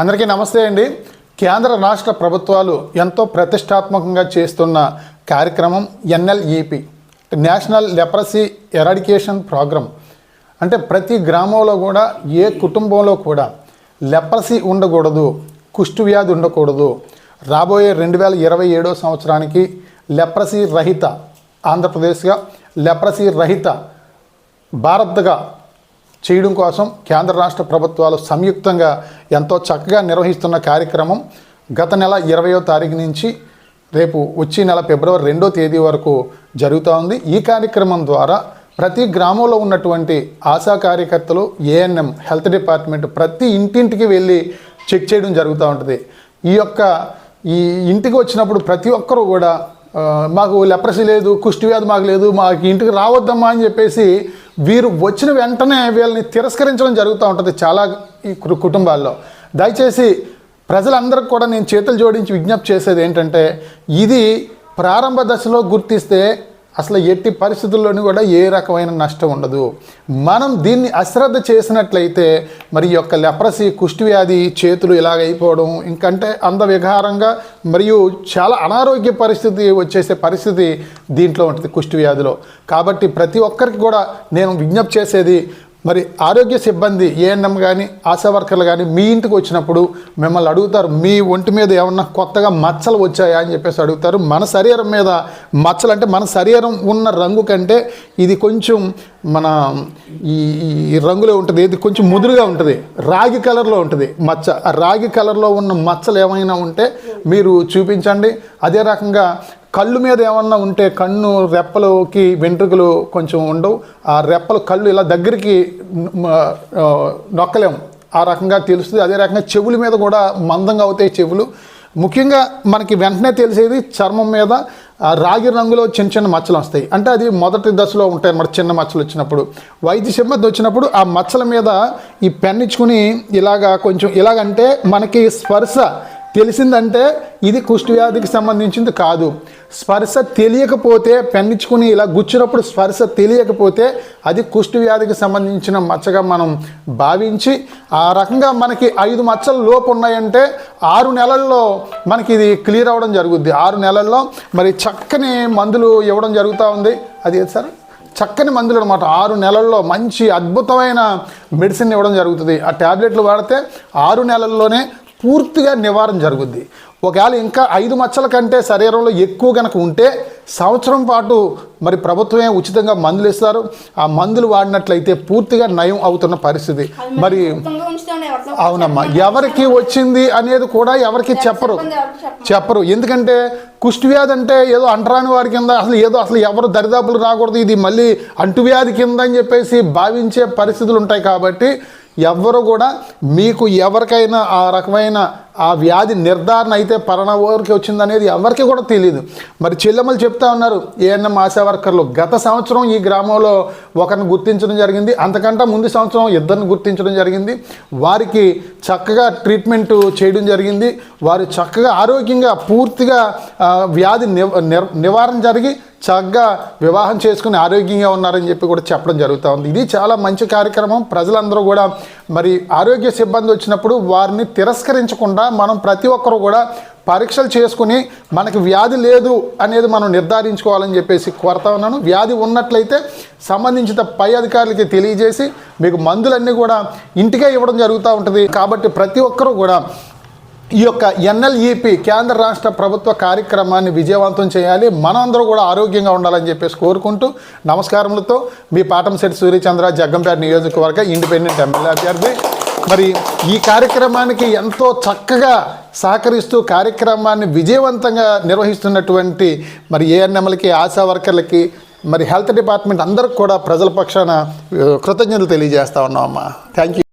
అందరికీ నమస్తే అండి. కేంద్ర రాష్ట్ర ప్రభుత్వాలు ఎంతో ప్రతిష్టాత్మకంగా చేస్తున్న కార్యక్రమం NLEP national leprosy eradication programme అంటే ప్రతి గ్రామంలో కూడా ఏ కుటుంబంలో కూడా లెప్రసీ ఉండకూడదు కుష్టు వ్యాధి ఉండకూడదు. రాబోయే రెండు వేల ఇరవై ఏడో సంవత్సరానికి లెప్రసీ రహిత ఆంధ్రప్రదేశ్గా లెప్రసీ రహిత భారత్గా చేయడం కోసం కేంద్ర రాష్ట్ర ప్రభుత్వాలు సంయుక్తంగా ఎంతో చక్కగా నిర్వహిస్తున్న కార్యక్రమం గత నెల ఇరవయో తారీఖు నుంచి రేపు వచ్చే నెల ఫిబ్రవరి రెండో తేదీ వరకు జరుగుతూ ఉంది. ఈ కార్యక్రమం ద్వారా ప్రతి గ్రామంలో ఉన్నటువంటి ఆశా కార్యకర్తలు ఏఎన్ఎం హెల్త్ డిపార్ట్మెంట్ ప్రతి ఇంటింటికి వెళ్ళి చెక్ చేయడం జరుగుతూ ఉంటుంది. ఈ యొక్క ఈ ఇంటికి వచ్చినప్పుడు ప్రతి ఒక్కరూ కూడా మాకు లెప్రసీ లేదు కుష్టి వ్యాధి మాకు లేదు మాకు ఇంటికి రావద్దమ్మా అని చెప్పేసి వీరు వచ్చిన వెంటనే వీళ్ళని తిరస్కరించడం జరుగుతూ ఉంటుంది చాలా ఈ కు- కుటుంబాల్లో. దయచేసి ప్రజలందరికీ కూడా నేను చేతులు జోడించి విజ్ఞప్తి చేసేది ఏంటంటే ఇది ప్రారంభ దశలో గుర్తిస్తే అసలు ఎట్టి పరిస్థితుల్లోనూ కూడా ఏ రకమైన నష్టం ఉండదు. మనం దీన్ని అశ్రద్ధ చేసినట్లయితే మరి యొక్క లెప్రసీ కుష్టివ్యాధి చేతులు ఇలాగ అయిపోవడం ఇంకంటే అందవిహారంగా మరియు చాలా అనారోగ్య పరిస్థితి వచ్చేసే పరిస్థితి దీంట్లో ఉంటుంది కుష్టివ్యాధిలో కాబట్టి ప్రతి ఒక్కరికి కూడా నేను విజ్ఞప్తి చేసేది మరి ఆరోగ్య సిబ్బంది ఏఎన్ఎం కానీ ఆశా వర్కర్లు కానీ మీ ఇంటికి వచ్చినప్పుడు మిమ్మల్ని అడుగుతారు మీ ఒంటి మీద ఏమన్నా కొత్తగా మచ్చలు వచ్చాయా అని చెప్పేసి అడుగుతారు. మన శరీరం మీద మచ్చలు అంటే మన శరీరం ఉన్న రంగు కంటే ఇది కొంచెం మన ఈ రంగులో ఉంటుంది ఇది కొంచెం ముదురుగా ఉంటుంది రాగి కలర్లో ఉంటుంది మచ్చ. ఆ రాగి కలర్లో ఉన్న మచ్చలు ఏమైనా ఉంటే మీరు చూపించండి. అదే రకంగా కళ్ళు మీద ఏమన్నా ఉంటే కన్ను రెప్పలకి వెంట్రుకలు కొంచెం ఉండవు. ఆ రెప్పలు కళ్ళు ఇలా దగ్గరికి ఆ, నొక్కలేము. ఆ రకంగా తెలుస్తుంది. అదే రకంగా చెవుల మీద కూడా మందంగా అవుతాయి చెవులు. ముఖ్యంగా మనకి వెంటనే తెలిసేది చర్మం మీద ఆ రాగి రంగులో చిన్న చిన్న మచ్చలు వస్తాయి. అంటే అది మొదటి దశలో ఉంటాయి అన్నమాట చిన్న మచ్చలు వచ్చినప్పుడు. వైద్య సిబ్బంది వచ్చినప్పుడు ఆ మచ్చల మీద ఈ పెన్నిచ్చుకుని ఇలాగా కొంచెం ఇలాగంటే మనకి స్పర్శ తెలిసిందంటే ఇది కుష్ఠవ్యాధికి సంబంధించింది కాదు. స్పర్శ తెలియకపోతే పెన్నించుకుని ఇలా గుచ్చినప్పుడు స్పర్శ తెలియకపోతే అది కుష్ఠవ్యాధికి సంబంధించిన మచ్చగా మనం భావించి ఆ రకంగా మనకి ఐదు మచ్చలు లోపు ఉన్నాయంటే ఆరు నెలల్లో మనకి ఇది క్లియర్ అవ్వడం జరుగుద్ది. ఆరు నెలల్లో మరి చక్కని మందులు ఇవ్వడం జరుగుతూ ఉంది. అది సార్? చక్కని మందులు అనమాట ఆరు నెలల్లో మంచి అద్భుతమైన మెడిసిన్ ఇవ్వడం జరుగుతుంది. ఆ ట్యాబ్లెట్లు వాడితే ఆరు నెలల్లోనే పూర్తిగా నివారణ జరుగుద్ది. ఒకవేళ ఇంకా ఐదు మచ్చల కంటే శరీరంలో ఎక్కువ కనుక ఉంటే సంవత్సరం పాటు మరి ప్రభుత్వమే ఉచితంగా మందులు ఇస్తారు. ఆ మందులు వాడినట్లయితే పూర్తిగా నయం అవుతున్న పరిస్థితి. మరి అవునమ్మా ఎవరికి వచ్చింది అనేది కూడా ఎవరికి చెప్పరు. చెప్పరు. ఎందుకంటే కుష్టి వ్యాధి అంటే ఏదో అంటరాని వారి కింద అసలు ఏదో అసలు ఎవరు దరిదాపులు రాకూడదు. ఇది మళ్ళీ అంటువ్యాధి కింద అని చెప్పేసి భావించే పరిస్థితులు ఉంటాయి కాబట్టి ఎవ్వరు కూడా మీకు ఎవరికైనా ఆ రకమైన ఆ వ్యాధి నిర్ధారణ అయితే పరణ ఊరికి వచ్చిందనేది ఎవరికి కూడా తెలియదు మరి చెల్లెమ్మలు చెప్తా ఉన్నారు ఏఎన్ఎం ఆశా వర్కర్లు గత సంవత్సరం ఈ గ్రామంలో ఒకరిని గుర్తించడం జరిగింది అంతకంటే ముందు సంవత్సరం ఇద్దరిని గుర్తించడం జరిగింది. వారికి చక్కగా ట్రీట్మెంట్ చేయడం జరిగింది. వారు చక్కగా ఆరోగ్యంగా పూర్తిగా వ్యాధి నివ- నివారణ జరిగి చక్కగా వివాహం చేసుకుని ఆరోగ్యంగా ఉన్నారని చెప్పి కూడా చెప్పడం జరుగుతూ ఉంది. ఇది చాలా మంచి కార్యక్రమం. ప్రజలందరూ కూడా మరి ఆరోగ్య సిబ్బంది వచ్చినప్పుడు వారిని తిరస్కరించకుండా మనం ప్రతి ఒక్కరూ కూడా పరీక్షలు చేసుకుని మనకి వ్యాధి లేదు అనేది మనం నిర్ధారించుకోవాలని చెప్పేసి కోరుతా ఉన్నాను. వ్యాధి ఉన్నట్లయితే సంబంధించిన పై అధికారులకి తెలియజేసి మీకు మందులన్నీ కూడా ఇంటికే ఇవ్వడం జరుగుతూ ఉంటుంది. కాబట్టి ప్రతి ఒక్కరూ కూడా ఈ యొక్క ఎన్ఎల్ఈపి కేంద్ర రాష్ట్ర ప్రభుత్వ కార్యక్రమాన్ని విజయవంతం చేయాలి. మనందరూ కూడా ఆరోగ్యంగా ఉండాలని చెప్పేసి కోరుకుంటూ నమస్కారములతో మీ పాటంశెట్టి సూర్యచంద్ర జగ్గంపేట నియోజకవర్గ ఇండిపెండెంట్ ఎమ్మెల్యే అభ్యర్థి. మరి ఈ కార్యక్రమానికి ఎంతో చక్కగా సహకరిస్తూ కార్యక్రమాన్ని విజయవంతంగా నిర్వహిస్తున్నటువంటి మరి ఏఎన్ఎంలకి ఆశా వర్కర్లకి మరి హెల్త్ డిపార్ట్మెంట్ అందరికి కూడా ప్రజల పక్షాన కృతజ్ఞతలు తెలియజేస్తా ఉన్నామమ్మా. Thank you